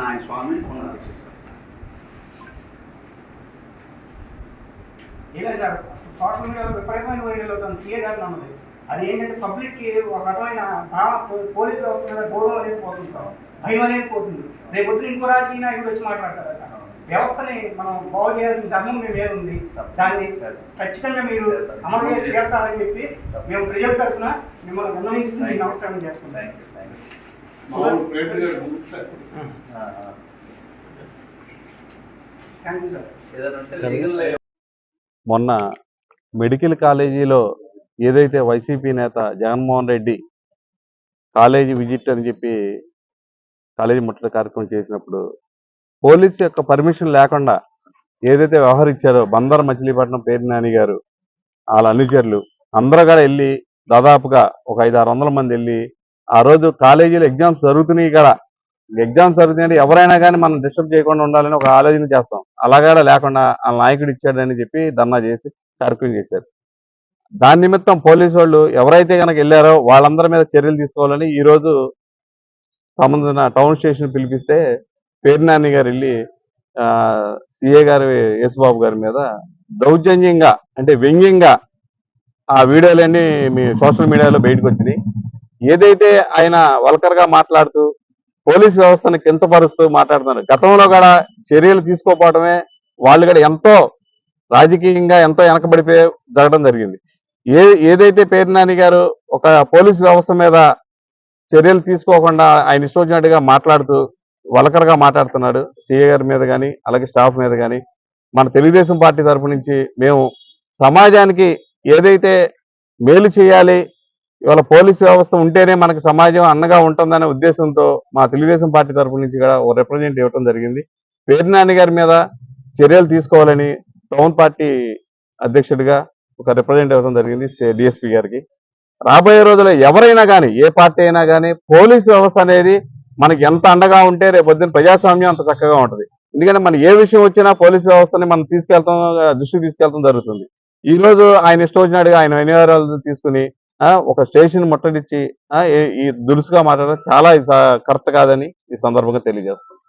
ఆయన స్వామి ఉన్నారు ఏమే సార్ సోషల్ మీడియాలో విపరీతమైన వైరల్ అవుతుంది సీఏ గారు నమ్మది అది ఏంటంటే పబ్లిక్కి ఒక రకమైన భావ పోలీసు వ్యవస్థ మీద గౌరవం అనేది పోతుంది సార్. భయం అనేది పోతుంది. రేపు పొద్దున ఇంకో రాజకీయ నాయకుడు వచ్చి మాట్లాడతారట వ్యవస్థని మనం బాగు చేయాల్సిన ధర్మం మీ మీద ఉంది. దాన్ని ఖచ్చితంగా మీరు అమలు చేసి తీరుతారని చెప్పి మేము ప్రజల తరఫున మిమ్మల్ని విన్నవించుకుని నమస్కారం చేసుకుంటాం మొన్న మెడికల్ కాలేజీలో ఏదైతే వైసీపీ నేత జగన్మోహన్ రెడ్డి కాలేజీ విజిట్ అని చెప్పి కాలేజీ ముట్టడి కార్యక్రమం చేసినప్పుడు పోలీసు యొక్క పర్మిషన్ లేకుండా ఏదైతే వ్యవహరించారో బందర్ మచిలీపట్నం పేరు నాని గారు వాళ్ళ అనుచరులు అందరూ కూడా వెళ్ళి దాదాపుగా ఒక ఐదు ఆరు వందల మంది వెళ్ళి ఆ రోజు కాలేజీలో ఎగ్జామ్స్ జరుగుతున్నాయి కదా ఎగ్జామ్స్ జరుగుతున్నాయంటే ఎవరైనా కానీ మనం డిస్టర్బ్ చేయకుండా ఉండాలని ఒక ఆలోచన చేస్తాం. అలాగా లేకుండా ఆ నాయకుడు ఇచ్చాడని చెప్పి ధర్నా చేసి కార్యక్రమం చేశారు. దాని నిమిత్తం పోలీసు వాళ్ళు ఎవరైతే కనుక వెళ్ళారో వాళ్ళందరి మీద చర్యలు తీసుకోవాలని ఈ రోజు సంబంధించిన టౌన్ స్టేషన్ పిలిపిస్తే పేర్నాని గారు వెళ్ళి సిఏ గారి యేసుబాబు గారి మీద దౌర్జన్యంగా అంటే వ్యంగ్యంగా ఆ వీడియోలన్నీ మీ సోషల్ మీడియాలో బయటకు వచ్చినాయి. ఏదైతే ఆయన వల్కర్గా మాట్లాడుతూ పోలీస్ వ్యవస్థను కించపరుస్తూ మాట్లాడుతున్నారు. గతంలో కూడా చర్యలు తీసుకోపోవడమే వాళ్ళు కూడా ఎంతో రాజకీయంగా ఎంతో వెనకబడిపోయి జరగడం జరిగింది. ఏ ఏదైతే పేర్నాని గారు ఒక పోలీస్ వ్యవస్థ మీద చర్యలు తీసుకోకుండా ఆయన ఇష్టం వచ్చినట్టుగా మాట్లాడుతూ వలకరగా మాట్లాడుతున్నాడు సీఏ గారి మీద కానీ అలాగే స్టాఫ్ మీద కానీ మన తెలుగుదేశం పార్టీ తరఫు నుంచి మేము సమాజానికి ఏదైతే మేలు చేయాలి ఇవాళ పోలీస్ వ్యవస్థ ఉంటేనే మనకు సమాజం అండగా ఉంటుందనే ఉద్దేశంతో మా తెలుగుదేశం పార్టీ తరపు నుంచి కూడా ఒక రిప్రజెంట్ ఇవ్వడం జరిగింది. పేర్నాని గారి మీద చర్యలు తీసుకోవాలని టౌన్ పార్టీ అధ్యక్షుడిగా ఒక రిప్రజెంట్ ఇవ్వడం జరిగింది డిఎస్పీ గారికి. రాబోయే రోజుల్లో ఎవరైనా కానీ ఏ పార్టీ అయినా కానీ పోలీస్ వ్యవస్థ అనేది మనకి ఎంత అండగా ఉంటే రేపు ప్రజాస్వామ్యం అంత చక్కగా ఉంటుంది. ఎందుకంటే మన ఏ విషయం వచ్చినా పోలీస్ వ్యవస్థని మనం తీసుకెళ్తాం దృష్టికి తీసుకెళ్తాం జరుగుతుంది. ఈ రోజు ఆయన ఇష్టం వచ్చినట్టుగా ఆయన అనివార్యాలు తీసుకుని ఒక స్టేషన్ ముట్టడిచ్చి ఆ, ఈ- దురుసుగా మాట్లాడడం చాలా కరెక్ట్ కాదని ఈ సందర్భంగా తెలియజేస్తుంది